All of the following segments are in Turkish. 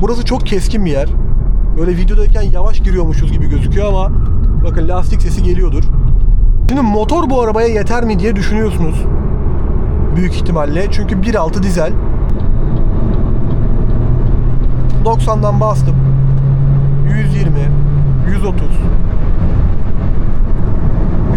Burası çok keskin bir yer. Böyle videodayken yavaş giriyormuşuz gibi gözüküyor ama bakın lastik sesi geliyordur. Şimdi motor bu arabaya yeter mi diye düşünüyorsunuz. Büyük ihtimalle. Çünkü 1.6 dizel. 90'dan bastım. 120, 130,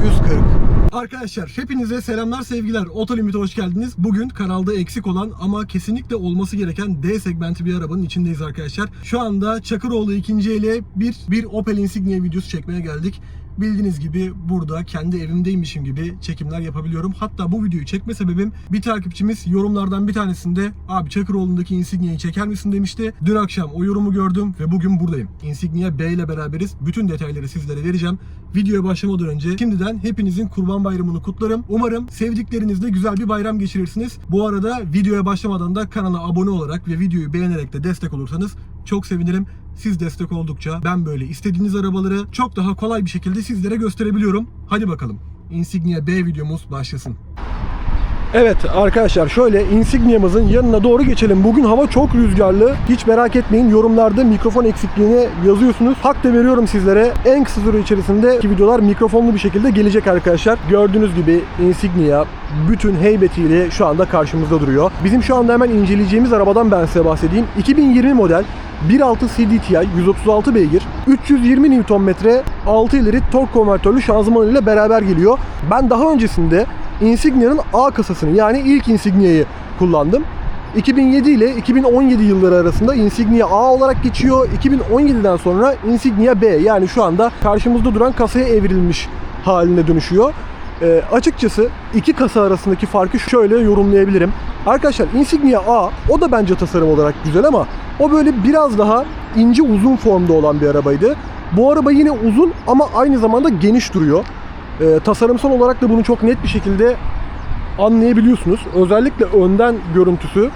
140. Arkadaşlar hepinize selamlar sevgiler. Otolimit'e hoş geldiniz. Bugün kanalda eksik olan ama kesinlikle olması gereken D segmenti bir arabanın içindeyiz arkadaşlar. Şu anda Çakıroğlu ikinci ele bir, bir Opel Insignia videosu çekmeye geldik. Bildiğiniz gibi burada kendi evimdeymişim gibi çekimler yapabiliyorum. Hatta bu videoyu çekme sebebim bir takipçimiz yorumlardan bir tanesinde abi Çakıroğlu'ndaki Insignia'yı çeker misin demişti. Dün akşam o yorumu gördüm ve bugün buradayım. Insignia B ile beraberiz. Bütün detayları sizlere vereceğim. Videoya başlamadan önce şimdiden hepinizin Kurban Bayramını kutlarım. Umarım sevdiklerinizle güzel bir bayram geçirirsiniz. Bu arada videoya başlamadan da kanala abone olarak ve videoyu beğenerek de destek olursanız çok sevinirim. Siz destek oldukça ben böyle istediğiniz arabaları çok daha kolay bir şekilde sizlere gösterebiliyorum. Hadi bakalım. Insignia B videomuz başlasın. Evet arkadaşlar şöyle Insignia'mızın yanına doğru geçelim. Bugün hava çok rüzgarlı. Hiç merak etmeyin yorumlarda mikrofon eksikliğini yazıyorsunuz. Hak da veriyorum sizlere. En kısa süre içerisinde videolar mikrofonlu bir şekilde gelecek arkadaşlar. Gördüğünüz gibi Insignia bütün heybetiyle şu anda karşımızda duruyor. Bizim şu anda hemen inceleyeceğimiz arabadan ben size bahsedeyim. 2020 model 1.6 CDTI 136 beygir 320 Nm 6 ileri tork konvertörlü şanzıman ile beraber geliyor. Ben daha öncesinde Insignia'nın A kasasını yani ilk Insignia'yı kullandım. 2007 ile 2017 yılları arasında Insignia A olarak geçiyor. 2017'den sonra Insignia B yani şu anda karşımızda duran kasaya evrilmiş haline dönüşüyor. Ee, açıkçası iki kasa arasındaki farkı şöyle yorumlayabilirim. Arkadaşlar Insignia A o da bence tasarım olarak güzel ama o böyle biraz daha ince uzun formda olan bir arabaydı. Bu araba yine uzun ama aynı zamanda geniş duruyor. Ee, tasarımsal olarak da bunu çok net bir şekilde anlayabiliyorsunuz. Özellikle önden görüntüsü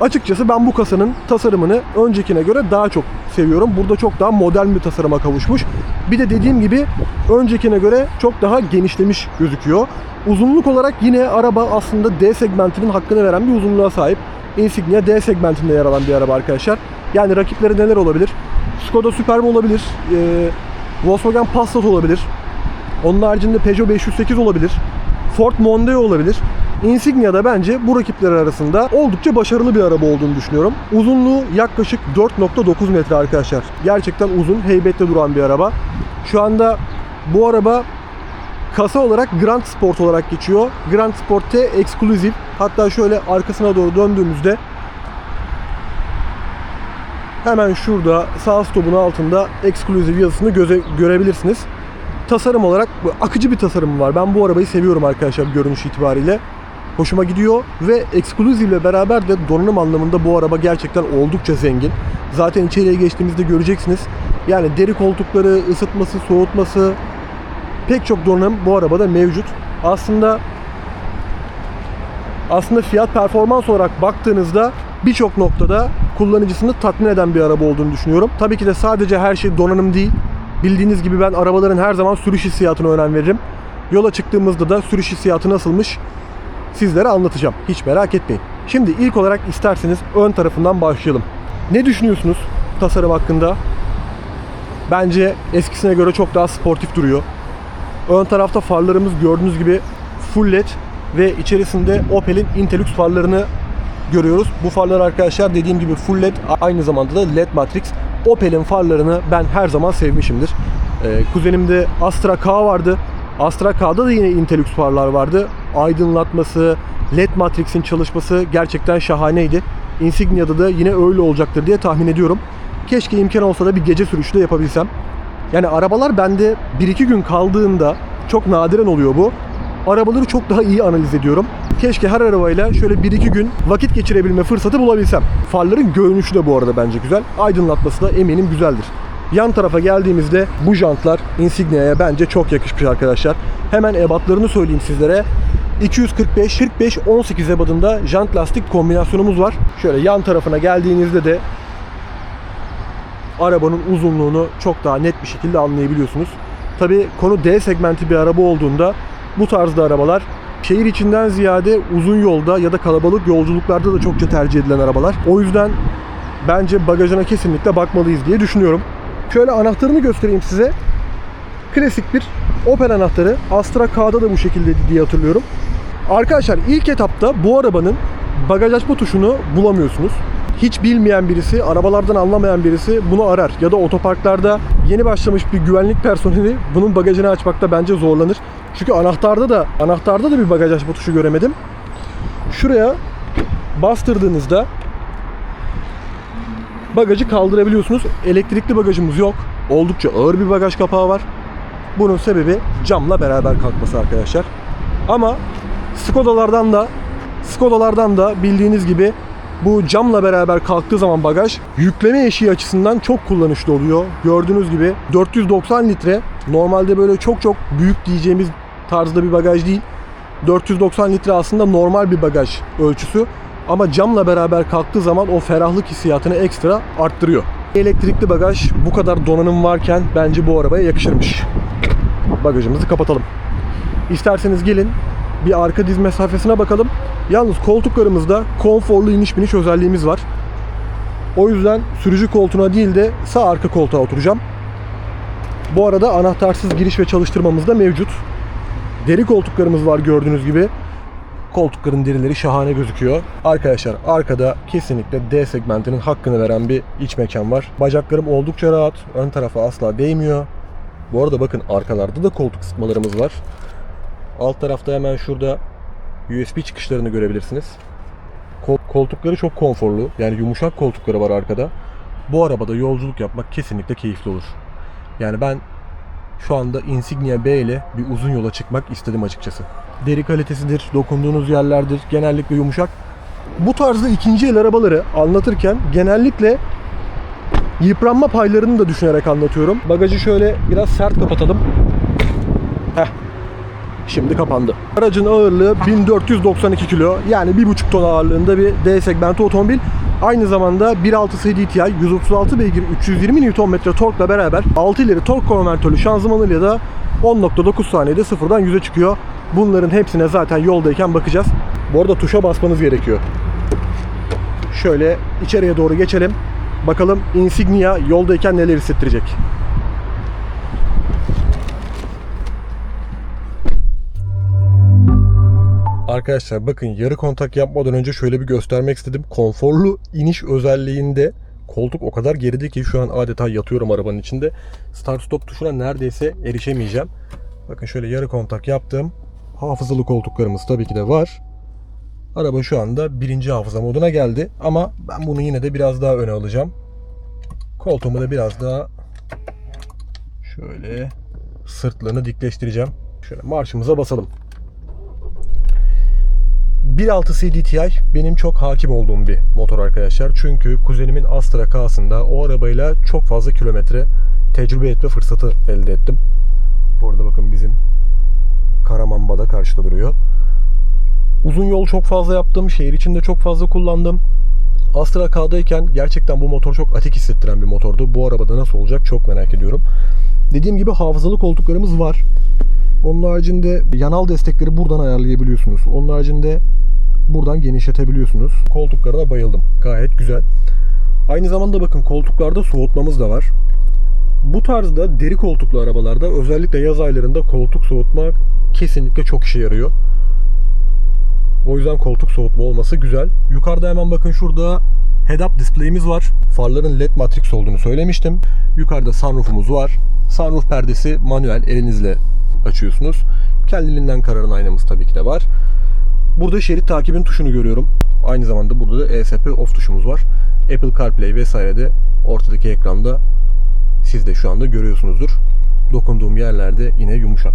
Açıkçası ben bu kasanın tasarımını öncekine göre daha çok seviyorum. Burada çok daha modern bir tasarıma kavuşmuş. Bir de dediğim gibi öncekine göre çok daha genişlemiş gözüküyor. Uzunluk olarak yine araba aslında D segmentinin hakkını veren bir uzunluğa sahip. Insignia D segmentinde yer alan bir araba arkadaşlar. Yani rakipleri neler olabilir? Skoda Superb olabilir. Ee, Volkswagen Passat olabilir. Onun haricinde Peugeot 508 olabilir. Ford Mondeo olabilir. Insignia da bence bu rakipler arasında oldukça başarılı bir araba olduğunu düşünüyorum. Uzunluğu yaklaşık 4.9 metre arkadaşlar. Gerçekten uzun, heybetli duran bir araba. Şu anda bu araba kasa olarak Grand Sport olarak geçiyor. Grand Sport T. Hatta şöyle arkasına doğru döndüğümüzde hemen şurada sağ stopun altında Exclusive yazısını göze, görebilirsiniz. Tasarım olarak akıcı bir tasarımı var. Ben bu arabayı seviyorum arkadaşlar görünüş itibariyle. Hoşuma gidiyor ve Exclusive ile beraber de donanım anlamında bu araba gerçekten oldukça zengin. Zaten içeriye geçtiğimizde göreceksiniz. Yani deri koltukları, ısıtması, soğutması pek çok donanım bu arabada mevcut. Aslında aslında fiyat performans olarak baktığınızda birçok noktada kullanıcısını tatmin eden bir araba olduğunu düşünüyorum. Tabii ki de sadece her şey donanım değil. Bildiğiniz gibi ben arabaların her zaman sürüş hissiyatına önem veririm. Yola çıktığımızda da sürüş hissiyatı nasılmış sizlere anlatacağım. Hiç merak etmeyin. Şimdi ilk olarak isterseniz ön tarafından başlayalım. Ne düşünüyorsunuz tasarım hakkında? Bence eskisine göre çok daha sportif duruyor. Ön tarafta farlarımız gördüğünüz gibi full led ve içerisinde Opel'in Intellux farlarını görüyoruz. Bu farlar arkadaşlar dediğim gibi full led aynı zamanda da led matrix. Opel'in farlarını ben her zaman sevmişimdir. Ee, kuzenimde Astra K vardı. Astra K'da da yine Intellux farlar vardı. Aydınlatması, led matrix'in çalışması gerçekten şahaneydi. Insignia'da da yine öyle olacaktır diye tahmin ediyorum. Keşke imkan olsa da bir gece sürüşü de yapabilsem. Yani arabalar bende 1-2 gün kaldığında çok nadiren oluyor bu. Arabaları çok daha iyi analiz ediyorum. Keşke her arabayla şöyle 1-2 gün vakit geçirebilme fırsatı bulabilsem. Farların görünüşü de bu arada bence güzel. Aydınlatması da eminim güzeldir. Yan tarafa geldiğimizde bu jantlar Insignia'ya bence çok yakışmış arkadaşlar. Hemen ebatlarını söyleyeyim sizlere. 245 45 18 ebadında jant lastik kombinasyonumuz var. Şöyle yan tarafına geldiğinizde de arabanın uzunluğunu çok daha net bir şekilde anlayabiliyorsunuz. Tabi konu D segmenti bir araba olduğunda bu tarzda arabalar şehir içinden ziyade uzun yolda ya da kalabalık yolculuklarda da çokça tercih edilen arabalar. O yüzden bence bagajına kesinlikle bakmalıyız diye düşünüyorum. Şöyle anahtarını göstereyim size. Klasik bir Opel anahtarı. Astra K'da da bu şekilde diye hatırlıyorum. Arkadaşlar ilk etapta bu arabanın bagaj açma tuşunu bulamıyorsunuz. Hiç bilmeyen birisi, arabalardan anlamayan birisi bunu arar. Ya da otoparklarda yeni başlamış bir güvenlik personeli bunun bagajını açmakta bence zorlanır. Çünkü anahtarda da anahtarda da bir bagaj açma tuşu göremedim. Şuraya bastırdığınızda bagajı kaldırabiliyorsunuz. Elektrikli bagajımız yok. Oldukça ağır bir bagaj kapağı var. Bunun sebebi camla beraber kalkması arkadaşlar. Ama Skoda'lardan da Skoda'lardan da bildiğiniz gibi bu camla beraber kalktığı zaman bagaj yükleme eşiği açısından çok kullanışlı oluyor. Gördüğünüz gibi 490 litre normalde böyle çok çok büyük diyeceğimiz tarzda bir bagaj değil. 490 litre aslında normal bir bagaj ölçüsü ama camla beraber kalktığı zaman o ferahlık hissiyatını ekstra arttırıyor. Elektrikli bagaj bu kadar donanım varken bence bu arabaya yakışırmış. Bagajımızı kapatalım. İsterseniz gelin bir arka diz mesafesine bakalım. Yalnız koltuklarımızda konforlu iniş biniş özelliğimiz var. O yüzden sürücü koltuğuna değil de sağ arka koltuğa oturacağım. Bu arada anahtarsız giriş ve çalıştırmamız da mevcut. Deri koltuklarımız var gördüğünüz gibi. Koltukların derileri şahane gözüküyor. Arkadaşlar arkada kesinlikle D segmentinin hakkını veren bir iç mekan var. Bacaklarım oldukça rahat. Ön tarafa asla değmiyor. Bu arada bakın arkalarda da koltuk ısıtmalarımız var. Alt tarafta hemen şurada USB çıkışlarını görebilirsiniz. Kol- koltukları çok konforlu. Yani yumuşak koltukları var arkada. Bu arabada yolculuk yapmak kesinlikle keyifli olur. Yani ben şu anda Insignia B ile bir uzun yola çıkmak istedim açıkçası. Deri kalitesidir, dokunduğunuz yerlerdir, genellikle yumuşak. Bu tarzda ikinci el arabaları anlatırken genellikle yıpranma paylarını da düşünerek anlatıyorum. Bagajı şöyle biraz sert kapatalım. Heh. Şimdi kapandı. Aracın ağırlığı 1492 kilo yani 1,5 ton ağırlığında bir D segmenti otomobil. Aynı zamanda 1.6 CDTI 136 beygir 320 Nm torkla beraber 6 ileri tork konvertörlü şanzımanıyla da 10.9 saniyede sıfırdan 100'e çıkıyor. Bunların hepsine zaten yoldayken bakacağız. Bu arada tuşa basmanız gerekiyor. Şöyle içeriye doğru geçelim. Bakalım Insignia yoldayken neler hissettirecek. Arkadaşlar bakın yarı kontak yapmadan önce şöyle bir göstermek istedim. Konforlu iniş özelliğinde koltuk o kadar geride ki şu an adeta yatıyorum arabanın içinde. Start stop tuşuna neredeyse erişemeyeceğim. Bakın şöyle yarı kontak yaptım. Hafızalı koltuklarımız tabii ki de var. Araba şu anda birinci hafıza moduna geldi. Ama ben bunu yine de biraz daha öne alacağım. Koltuğumu da biraz daha şöyle sırtlarını dikleştireceğim. Şöyle marşımıza basalım. 1.6 CDTI benim çok hakim olduğum bir motor arkadaşlar. Çünkü kuzenimin Astra K'sında o arabayla çok fazla kilometre tecrübe etme fırsatı elde ettim. Bu arada bakın bizim Karamanba da karşıda duruyor. Uzun yol çok fazla yaptım. Şehir içinde çok fazla kullandım. Astra K'dayken gerçekten bu motor çok atik hissettiren bir motordu. Bu arabada nasıl olacak çok merak ediyorum. Dediğim gibi hafızalı koltuklarımız var. Onun haricinde yanal destekleri buradan ayarlayabiliyorsunuz. Onun haricinde buradan genişletebiliyorsunuz. Koltuklarına bayıldım. Gayet güzel. Aynı zamanda bakın koltuklarda soğutmamız da var. Bu tarzda deri koltuklu arabalarda özellikle yaz aylarında koltuk soğutma kesinlikle çok işe yarıyor. O yüzden koltuk soğutma olması güzel. Yukarıda hemen bakın şurada head-up display'imiz var. Farların led matrix olduğunu söylemiştim. Yukarıda sunroofumuz var. Sunroof perdesi manuel elinizle açıyorsunuz. Kendiliğinden kararan aynamız tabii ki de var. Burada şerit takibin tuşunu görüyorum. Aynı zamanda burada da ESP off tuşumuz var. Apple CarPlay vesaire de ortadaki ekranda siz de şu anda görüyorsunuzdur. Dokunduğum yerlerde yine yumuşak.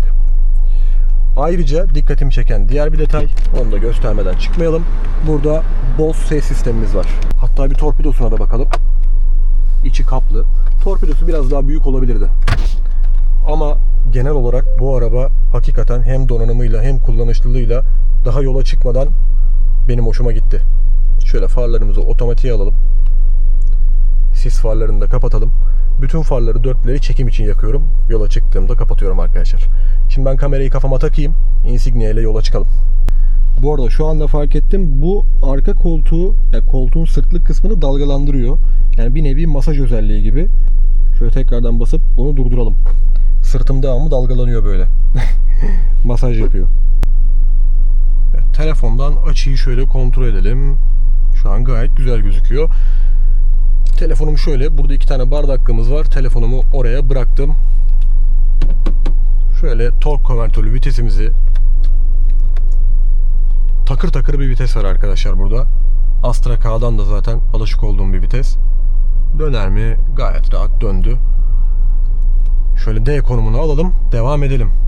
Ayrıca dikkatimi çeken diğer bir detay, onu da göstermeden çıkmayalım. Burada Bose ses sistemimiz var. Hatta bir torpidosuna da bakalım. İçi kaplı. Torpidosu biraz daha büyük olabilirdi. Ama genel olarak bu araba hakikaten hem donanımıyla hem kullanışlılığıyla daha yola çıkmadan benim hoşuma gitti. Şöyle farlarımızı otomatiğe alalım. Sis farlarını da kapatalım. Bütün farları dörtleri çekim için yakıyorum. Yola çıktığımda kapatıyorum arkadaşlar. Şimdi ben kamerayı kafama takayım. Insignia ile yola çıkalım. Bu arada şu anda fark ettim bu arka koltuğu, yani koltuğun sırtlık kısmını dalgalandırıyor. Yani bir nevi masaj özelliği gibi. Şöyle tekrardan basıp bunu durduralım. Sırtım devamlı dalgalanıyor böyle. masaj yapıyor. Telefondan açıyı şöyle kontrol edelim. Şu an gayet güzel gözüküyor. Telefonum şöyle. Burada iki tane bardaklığımız var. Telefonumu oraya bıraktım. Şöyle tork konvertörlü vitesimizi takır takır bir vites var arkadaşlar burada. Astra K'dan da zaten alışık olduğum bir vites. Döner mi? Gayet rahat döndü. Şöyle D konumunu alalım. Devam edelim.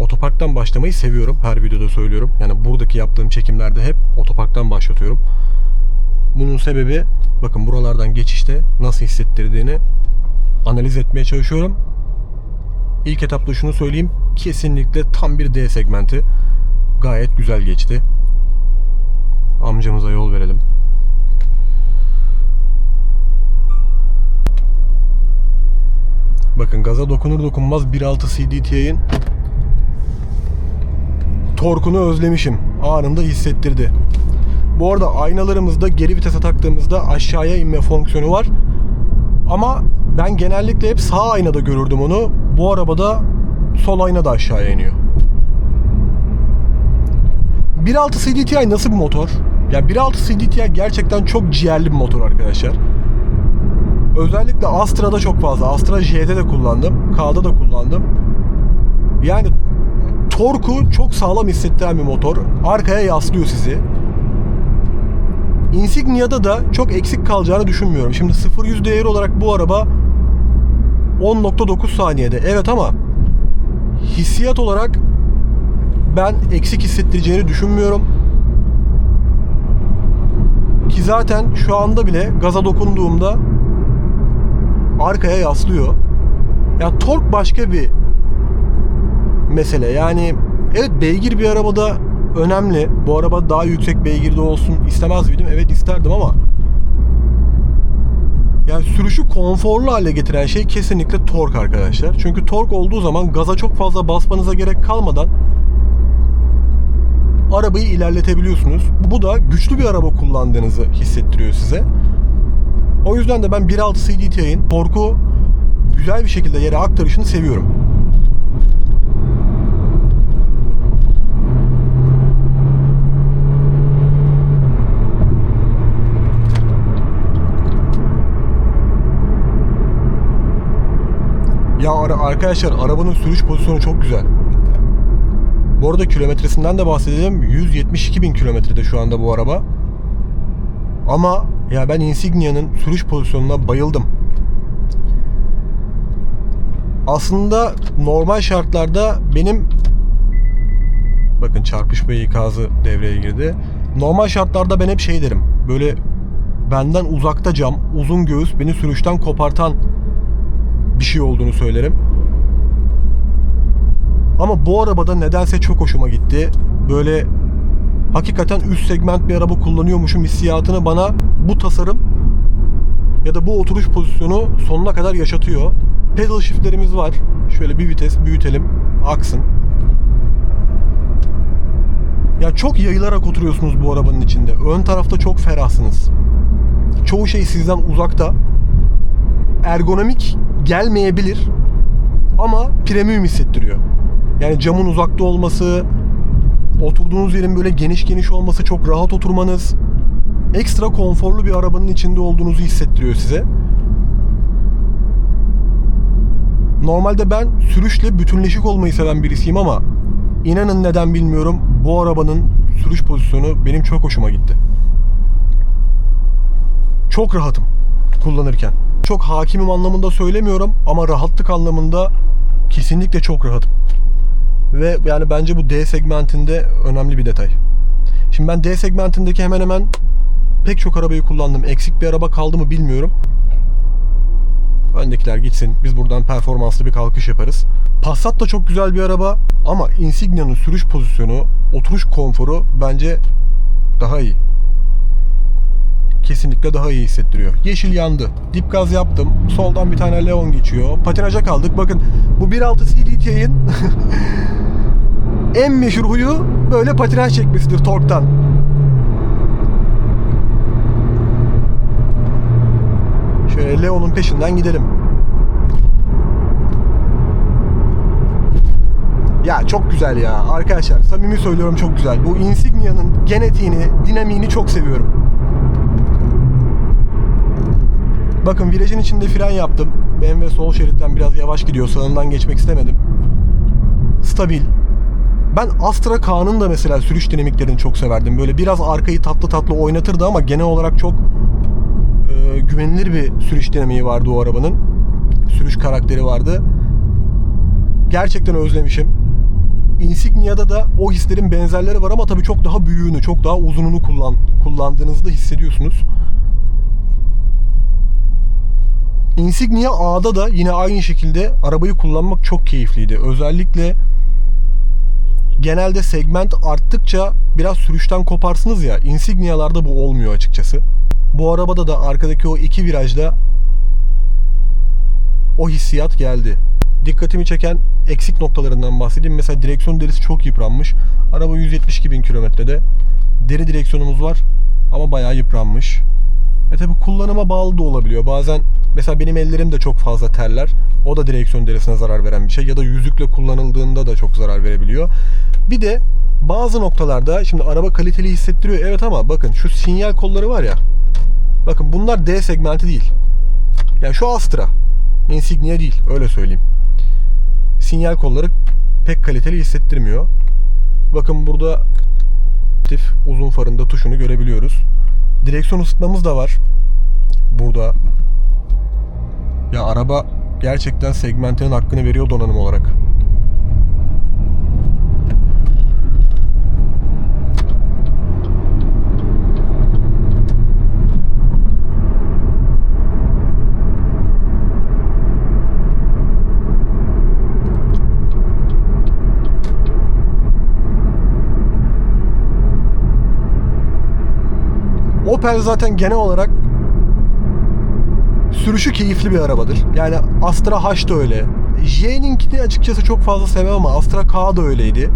Otoparktan başlamayı seviyorum. Her videoda söylüyorum. Yani buradaki yaptığım çekimlerde hep otoparktan başlatıyorum. Bunun sebebi bakın buralardan geçişte nasıl hissettirdiğini analiz etmeye çalışıyorum. İlk etapta şunu söyleyeyim. Kesinlikle tam bir D segmenti. Gayet güzel geçti. Amcamıza yol verelim. Bakın gaza dokunur dokunmaz 1.6 CDT'nin torkunu özlemişim. Anında hissettirdi. Bu arada aynalarımızda geri vitese taktığımızda aşağıya inme fonksiyonu var. Ama ben genellikle hep sağ aynada görürdüm onu. Bu arabada sol ayna da aşağıya iniyor. 1.6 CDTI nasıl bir motor? Ya 1.6 CDTI gerçekten çok ciğerli bir motor arkadaşlar. Özellikle Astra'da çok fazla. Astra J'de de kullandım. K'da da kullandım. Yani torku çok sağlam hissettiren bir motor. Arkaya yaslıyor sizi. Insignia'da da çok eksik kalacağını düşünmüyorum. Şimdi 0-100 değeri olarak bu araba 10.9 saniyede. Evet ama hissiyat olarak ben eksik hissettireceğini düşünmüyorum. Ki zaten şu anda bile gaza dokunduğumda arkaya yaslıyor. Ya tork başka bir mesele. Yani evet beygir bir arabada önemli. Bu araba daha yüksek beygirde olsun istemez miydim? Evet isterdim ama yani sürüşü konforlu hale getiren şey kesinlikle tork arkadaşlar. Çünkü tork olduğu zaman gaza çok fazla basmanıza gerek kalmadan arabayı ilerletebiliyorsunuz. Bu da güçlü bir araba kullandığınızı hissettiriyor size. O yüzden de ben 1.6 CDTI'nin torku güzel bir şekilde yere aktarışını seviyorum. Ya arkadaşlar arabanın sürüş pozisyonu çok güzel. Bu arada kilometresinden de bahsedelim. 172 bin kilometrede şu anda bu araba. Ama ya ben Insignia'nın sürüş pozisyonuna bayıldım. Aslında normal şartlarda benim bakın çarpışma ikazı devreye girdi. Normal şartlarda ben hep şey derim. Böyle benden uzakta cam, uzun göğüs beni sürüşten kopartan bir şey olduğunu söylerim. Ama bu arabada nedense çok hoşuma gitti. Böyle hakikaten üst segment bir araba kullanıyormuşum hissiyatını bana bu tasarım ya da bu oturuş pozisyonu sonuna kadar yaşatıyor. Pedal shiftlerimiz var. Şöyle bir vites büyütelim. Aksın. Ya çok yayılarak oturuyorsunuz bu arabanın içinde. Ön tarafta çok ferahsınız. Çoğu şey sizden uzakta. Ergonomik gelmeyebilir ama premium hissettiriyor. Yani camın uzakta olması, oturduğunuz yerin böyle geniş geniş olması, çok rahat oturmanız, ekstra konforlu bir arabanın içinde olduğunuzu hissettiriyor size. Normalde ben sürüşle bütünleşik olmayı seven birisiyim ama inanın neden bilmiyorum bu arabanın sürüş pozisyonu benim çok hoşuma gitti. Çok rahatım kullanırken. Çok hakimim anlamında söylemiyorum ama rahatlık anlamında kesinlikle çok rahatım. Ve yani bence bu D segmentinde önemli bir detay. Şimdi ben D segmentindeki hemen hemen pek çok arabayı kullandım. Eksik bir araba kaldı mı bilmiyorum. Öndekiler gitsin. Biz buradan performanslı bir kalkış yaparız. Passat da çok güzel bir araba ama Insignia'nın sürüş pozisyonu, oturuş konforu bence daha iyi. Kesinlikle daha iyi hissettiriyor. Yeşil yandı. Dip gaz yaptım. Soldan bir tane Leon geçiyor. Patinaja kaldık. Bakın bu 1.6 CDT'nin en meşhur huyu böyle patinaj çekmesidir torktan. Şöyle Leo'nun peşinden gidelim. Ya çok güzel ya arkadaşlar samimi söylüyorum çok güzel. Bu Insignia'nın genetiğini, dinamiğini çok seviyorum. Bakın virajın içinde fren yaptım. BMW sol şeritten biraz yavaş gidiyor. Sağından geçmek istemedim. Stabil. Ben Astra K'nın da mesela sürüş dinamiklerini çok severdim. Böyle biraz arkayı tatlı tatlı oynatırdı ama genel olarak çok e, güvenilir bir sürüş dinamiği vardı o arabanın. Sürüş karakteri vardı. Gerçekten özlemişim. Insignia'da da o hislerin benzerleri var ama tabii çok daha büyüğünü, çok daha uzununu kullan, kullandığınızda hissediyorsunuz. Insignia A'da da yine aynı şekilde arabayı kullanmak çok keyifliydi. Özellikle genelde segment arttıkça biraz sürüşten koparsınız ya. Insignia'larda bu olmuyor açıkçası. Bu arabada da arkadaki o iki virajda o hissiyat geldi. Dikkatimi çeken eksik noktalarından bahsedeyim. Mesela direksiyon derisi çok yıpranmış. Araba 172 bin kilometrede. Deri direksiyonumuz var ama bayağı yıpranmış. E tabi kullanıma bağlı da olabiliyor. Bazen mesela benim ellerim de çok fazla terler. O da direksiyon derisine zarar veren bir şey. Ya da yüzükle kullanıldığında da çok zarar verebiliyor. Bir de bazı noktalarda şimdi araba kaliteli hissettiriyor. Evet ama bakın şu sinyal kolları var ya. Bakın bunlar D segmenti değil. Yani şu Astra. Insignia değil. Öyle söyleyeyim. Sinyal kolları pek kaliteli hissettirmiyor. Bakın burada aktif uzun farında tuşunu görebiliyoruz. Direksiyon ısıtmamız da var. Burada. Ya araba gerçekten segmentinin hakkını veriyor donanım olarak. Opel zaten genel olarak sürüşü keyifli bir arabadır. Yani Astra H da öyle. J'ninkini açıkçası çok fazla sevmem ama Astra K da öyleydi.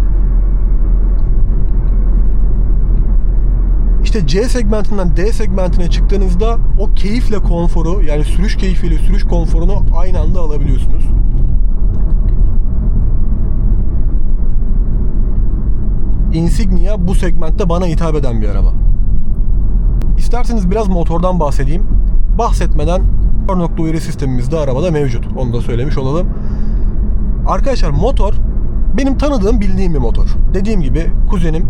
İşte C segmentinden D segmentine çıktığınızda o keyifle konforu yani sürüş keyfiyle sürüş konforunu aynı anda alabiliyorsunuz. Insignia bu segmentte bana hitap eden bir araba. İsterseniz biraz motordan bahsedeyim. Bahsetmeden kör nokta uyarı sistemimiz de arabada mevcut. Onu da söylemiş olalım. Arkadaşlar motor benim tanıdığım bildiğim bir motor. Dediğim gibi kuzenim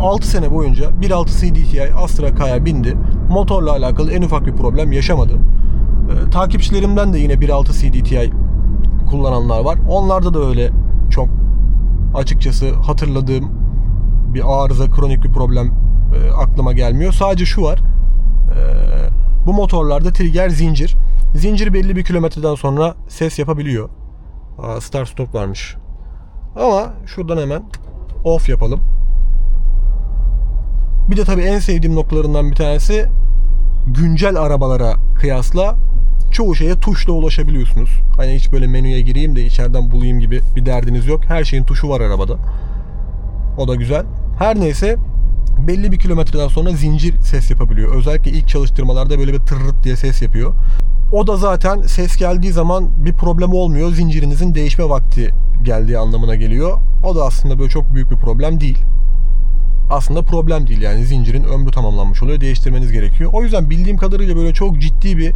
6 sene boyunca 1.6 CDTI Astra K'ya bindi. Motorla alakalı en ufak bir problem yaşamadı. Ee, takipçilerimden de yine 1.6 CDTI kullananlar var. Onlarda da öyle çok açıkçası hatırladığım bir arıza, kronik bir problem e, aklıma gelmiyor. Sadece şu var. E, bu motorlarda trigger zincir. Zincir belli bir kilometreden sonra ses yapabiliyor. Aa, start stop varmış. Ama şuradan hemen off yapalım. Bir de tabii en sevdiğim noktalarından bir tanesi güncel arabalara kıyasla çoğu şeye tuşla ulaşabiliyorsunuz. Hani hiç böyle menüye gireyim de içeriden bulayım gibi bir derdiniz yok. Her şeyin tuşu var arabada. O da güzel. Her neyse belli bir kilometreden sonra zincir ses yapabiliyor. Özellikle ilk çalıştırmalarda böyle bir tırırt diye ses yapıyor. O da zaten ses geldiği zaman bir problem olmuyor. Zincirinizin değişme vakti geldiği anlamına geliyor. O da aslında böyle çok büyük bir problem değil. Aslında problem değil yani zincirin ömrü tamamlanmış oluyor. Değiştirmeniz gerekiyor. O yüzden bildiğim kadarıyla böyle çok ciddi bir e,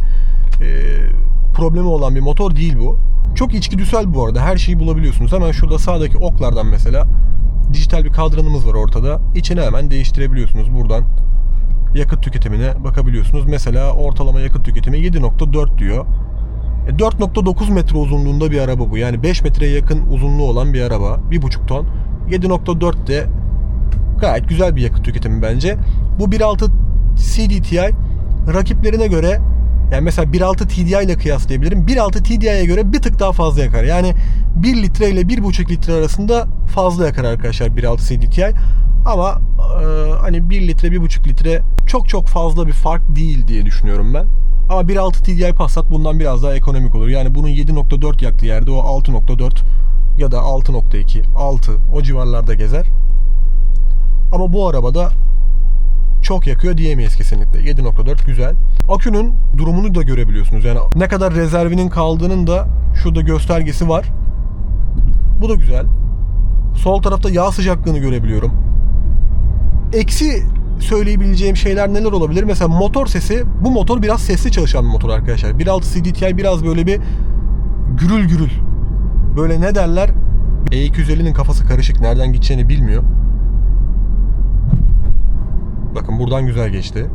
problemi olan bir motor değil bu. Çok içgüdüsel bu arada. Her şeyi bulabiliyorsunuz. Hemen şurada sağdaki oklardan mesela dijital bir kadranımız var ortada. İçini hemen değiştirebiliyorsunuz buradan. Yakıt tüketimine bakabiliyorsunuz. Mesela ortalama yakıt tüketimi 7.4 diyor. E 4.9 metre uzunluğunda bir araba bu. Yani 5 metreye yakın uzunluğu olan bir araba. 1.5 ton. 7.4 de gayet güzel bir yakıt tüketimi bence. Bu 1.6 CDTI rakiplerine göre yani mesela 1.6 TDI ile kıyaslayabilirim. 1.6 TDI'ye göre bir tık daha fazla yakar. Yani 1 litre ile 1.5 litre arasında fazla yakar arkadaşlar 1.6 CDTI. Ama e, hani 1 litre 1.5 litre çok çok fazla bir fark değil diye düşünüyorum ben. Ama 1.6 TDI Passat bundan biraz daha ekonomik olur. Yani bunun 7.4 yaktığı yerde o 6.4 ya da 6.2, 6 o civarlarda gezer. Ama bu arabada çok yakıyor diyemeyiz kesinlikle. 7.4 güzel. Akünün durumunu da görebiliyorsunuz. Yani ne kadar rezervinin kaldığının da şurada göstergesi var. Bu da güzel. Sol tarafta yağ sıcaklığını görebiliyorum. Eksi söyleyebileceğim şeyler neler olabilir? Mesela motor sesi. Bu motor biraz sesli çalışan bir motor arkadaşlar. 1.6 CDTI biraz böyle bir gürül gürül. Böyle ne derler? E250'nin kafası karışık. Nereden gideceğini bilmiyor. Bakın buradan güzel geçti.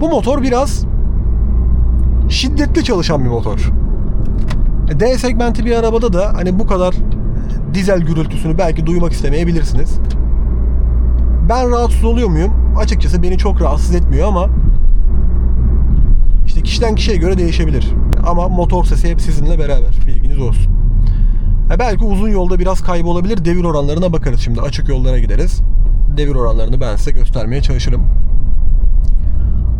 Bu motor biraz şiddetli çalışan bir motor. E, D segmenti bir arabada da hani bu kadar dizel gürültüsünü belki duymak istemeyebilirsiniz. Ben rahatsız oluyor muyum? Açıkçası beni çok rahatsız etmiyor ama işte kişiden kişiye göre değişebilir. Ama motor sesi hep sizinle beraber. Bilginiz olsun. Ha belki uzun yolda biraz kaybolabilir. Devir oranlarına bakarız şimdi. Açık yollara gideriz. Devir oranlarını ben size göstermeye çalışırım.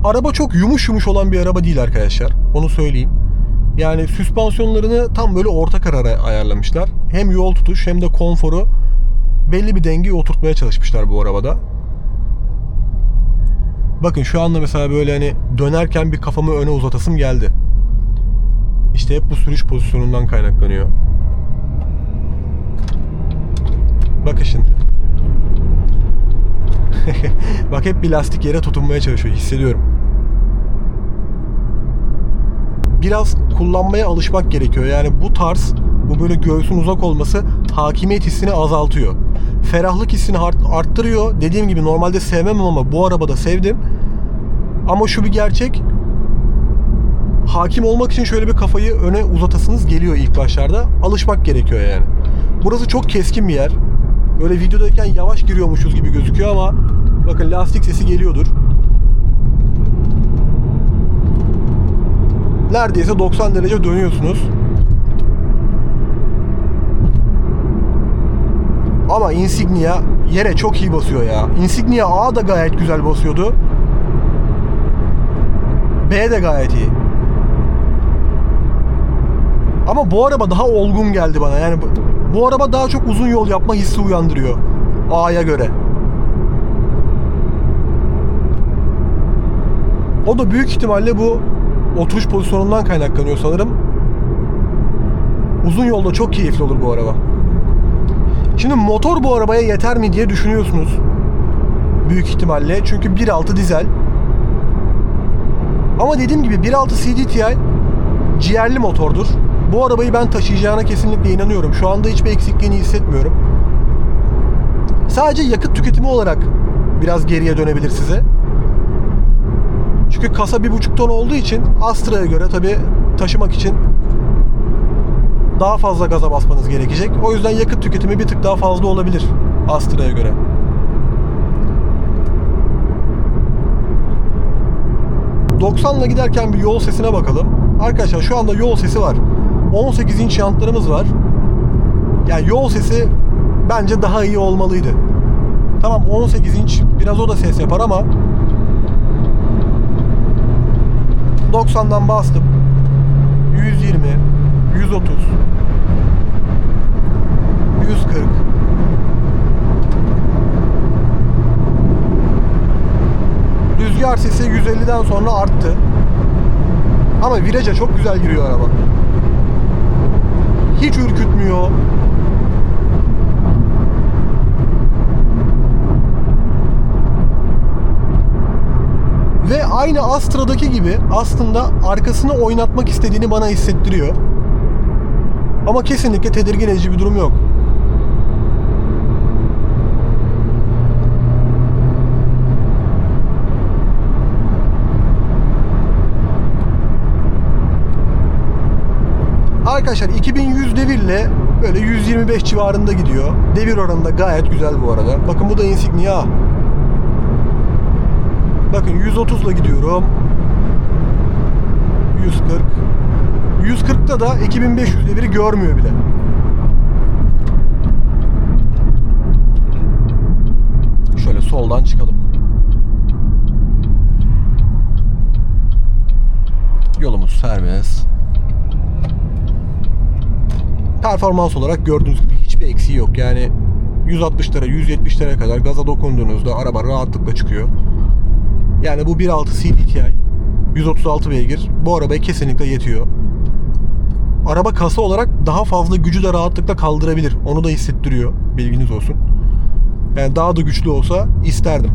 Araba çok yumuş yumuş olan bir araba değil arkadaşlar. Onu söyleyeyim. Yani süspansiyonlarını tam böyle orta karara ayarlamışlar. Hem yol tutuş hem de konforu belli bir dengeye oturtmaya çalışmışlar bu arabada. Bakın şu anda mesela böyle hani dönerken bir kafamı öne uzatasım geldi. İşte hep bu sürüş pozisyonundan kaynaklanıyor. Bakın şimdi. Bak hep bir lastik yere tutunmaya çalışıyor hissediyorum. Biraz kullanmaya alışmak gerekiyor. Yani bu tarz bu böyle göğsün uzak olması hakimiyet hissini azaltıyor. Ferahlık hissini art- arttırıyor. Dediğim gibi normalde sevmem ama bu arabada sevdim. Ama şu bir gerçek. Hakim olmak için şöyle bir kafayı öne uzatasınız geliyor ilk başlarda. Alışmak gerekiyor yani. Burası çok keskin bir yer. Böyle videodayken yavaş giriyormuşuz gibi gözüküyor ama bakın lastik sesi geliyordur. Neredeyse 90 derece dönüyorsunuz. Ama Insignia yere çok iyi basıyor ya. Insignia A da gayet güzel basıyordu. B de gayet iyi. Ama bu araba daha olgun geldi bana. Yani bu, araba daha çok uzun yol yapma hissi uyandırıyor. A'ya göre. O da büyük ihtimalle bu oturuş pozisyonundan kaynaklanıyor sanırım. Uzun yolda çok keyifli olur bu araba. Şimdi motor bu arabaya yeter mi diye düşünüyorsunuz. Büyük ihtimalle. Çünkü 1.6 dizel. Ama dediğim gibi 1.6 CDTI ciğerli motordur. Bu arabayı ben taşıyacağına kesinlikle inanıyorum. Şu anda hiçbir eksikliğini hissetmiyorum. Sadece yakıt tüketimi olarak biraz geriye dönebilir size. Çünkü kasa 1.5 ton olduğu için Astra'ya göre tabi taşımak için daha fazla gaza basmanız gerekecek. O yüzden yakıt tüketimi bir tık daha fazla olabilir Astra'ya göre. ...90'la giderken bir yol sesine bakalım. Arkadaşlar şu anda yol sesi var. 18 inç jantlarımız var. Yani yol sesi bence daha iyi olmalıydı. Tamam 18 inç biraz o da ses yapar ama 90'dan bastım. 120, 130, 140. Rüzgar sesi 150'den sonra arttı. Ama viraja çok güzel giriyor araba. Hiç ürkütmüyor. Ve aynı Astra'daki gibi aslında arkasını oynatmak istediğini bana hissettiriyor. Ama kesinlikle tedirgin edici bir durum yok. Arkadaşlar 2100 devirle böyle 125 civarında gidiyor. Devir oranı da gayet güzel bu arada. Bakın bu da Insignia. Bakın 130 ile gidiyorum. 140. 140'ta da 2500 deviri görmüyor bile. Şöyle soldan çıkalım. Yolumuz serbest. Performans olarak gördüğünüz gibi hiçbir eksiği yok. Yani 160'lara 170'lere kadar gaza dokunduğunuzda araba rahatlıkla çıkıyor. Yani bu 1.6 CVTi 136 beygir bu arabaya kesinlikle yetiyor. Araba kasa olarak daha fazla gücü de rahatlıkla kaldırabilir. Onu da hissettiriyor. Bilginiz olsun. Yani daha da güçlü olsa isterdim.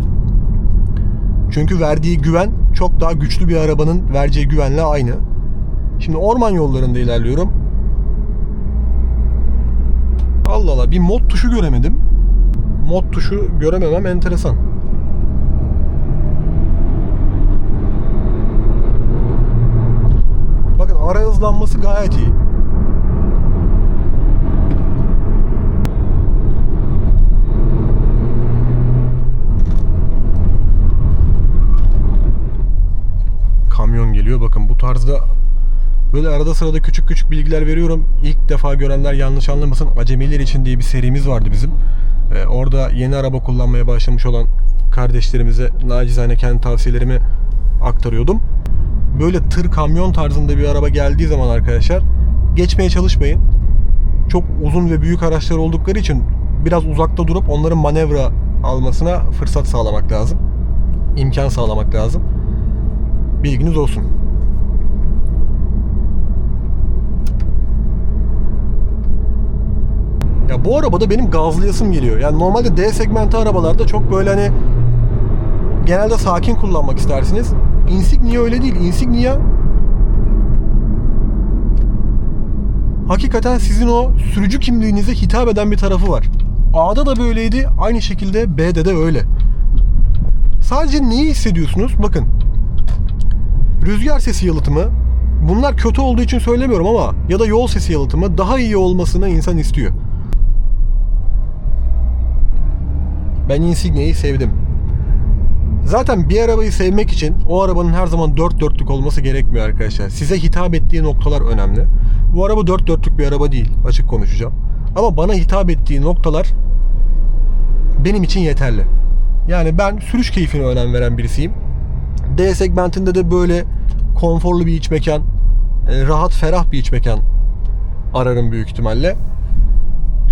Çünkü verdiği güven çok daha güçlü bir arabanın vereceği güvenle aynı. Şimdi orman yollarında ilerliyorum. Allah Allah bir mod tuşu göremedim. Mod tuşu görememem enteresan. Bakın ara hızlanması gayet iyi. Kamyon geliyor. Bakın bu tarzda böyle arada sırada küçük küçük bilgiler veriyorum. İlk defa görenler yanlış anlamasın. Acemiler için diye bir serimiz vardı bizim. Ee, orada yeni araba kullanmaya başlamış olan kardeşlerimize nacizane kendi tavsiyelerimi aktarıyordum böyle tır kamyon tarzında bir araba geldiği zaman arkadaşlar geçmeye çalışmayın. Çok uzun ve büyük araçlar oldukları için biraz uzakta durup onların manevra almasına fırsat sağlamak lazım. İmkan sağlamak lazım. Bilginiz olsun. Bu arabada benim gazlayasım geliyor. Yani normalde D segmenti arabalarda çok böyle hani genelde sakin kullanmak istersiniz. Insignia öyle değil. Insignia hakikaten sizin o sürücü kimliğinize hitap eden bir tarafı var. A'da da böyleydi. Aynı şekilde B'de de öyle. Sadece neyi hissediyorsunuz? Bakın. Rüzgar sesi yalıtımı. Bunlar kötü olduğu için söylemiyorum ama ya da yol sesi yalıtımı daha iyi olmasını insan istiyor. Ben Insignia'yı sevdim. Zaten bir arabayı sevmek için o arabanın her zaman dört dörtlük olması gerekmiyor arkadaşlar. Size hitap ettiği noktalar önemli. Bu araba dört dörtlük bir araba değil. Açık konuşacağım. Ama bana hitap ettiği noktalar benim için yeterli. Yani ben sürüş keyfine önem veren birisiyim. D segmentinde de böyle konforlu bir iç mekan, e, rahat ferah bir iç mekan ararım büyük ihtimalle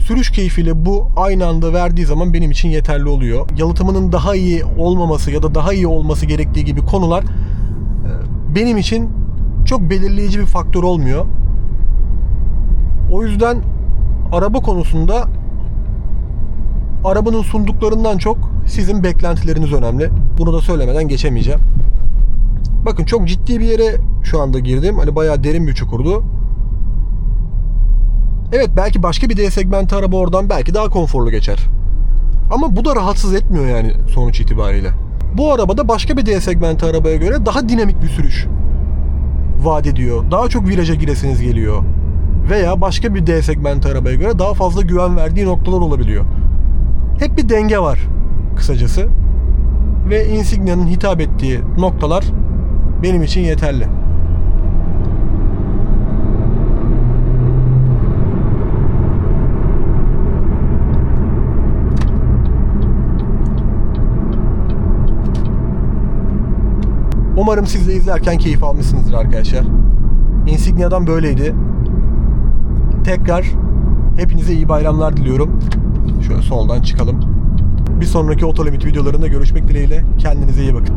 sürüş keyfiyle bu aynı anda verdiği zaman benim için yeterli oluyor. Yalıtımının daha iyi olmaması ya da daha iyi olması gerektiği gibi konular e, benim için çok belirleyici bir faktör olmuyor. O yüzden araba konusunda arabanın sunduklarından çok sizin beklentileriniz önemli. Bunu da söylemeden geçemeyeceğim. Bakın çok ciddi bir yere şu anda girdim. Hani bayağı derin bir çukurdu. Evet belki başka bir D segmenti araba oradan belki daha konforlu geçer. Ama bu da rahatsız etmiyor yani sonuç itibariyle. Bu arabada başka bir D segmenti arabaya göre daha dinamik bir sürüş vaat ediyor. Daha çok viraja giresiniz geliyor. Veya başka bir D segmenti arabaya göre daha fazla güven verdiği noktalar olabiliyor. Hep bir denge var kısacası. Ve Insignia'nın hitap ettiği noktalar benim için yeterli. Umarım siz de izlerken keyif almışsınızdır arkadaşlar. Insignia'dan böyleydi. Tekrar hepinize iyi bayramlar diliyorum. Şöyle soldan çıkalım. Bir sonraki otolimit videolarında görüşmek dileğiyle. Kendinize iyi bakın.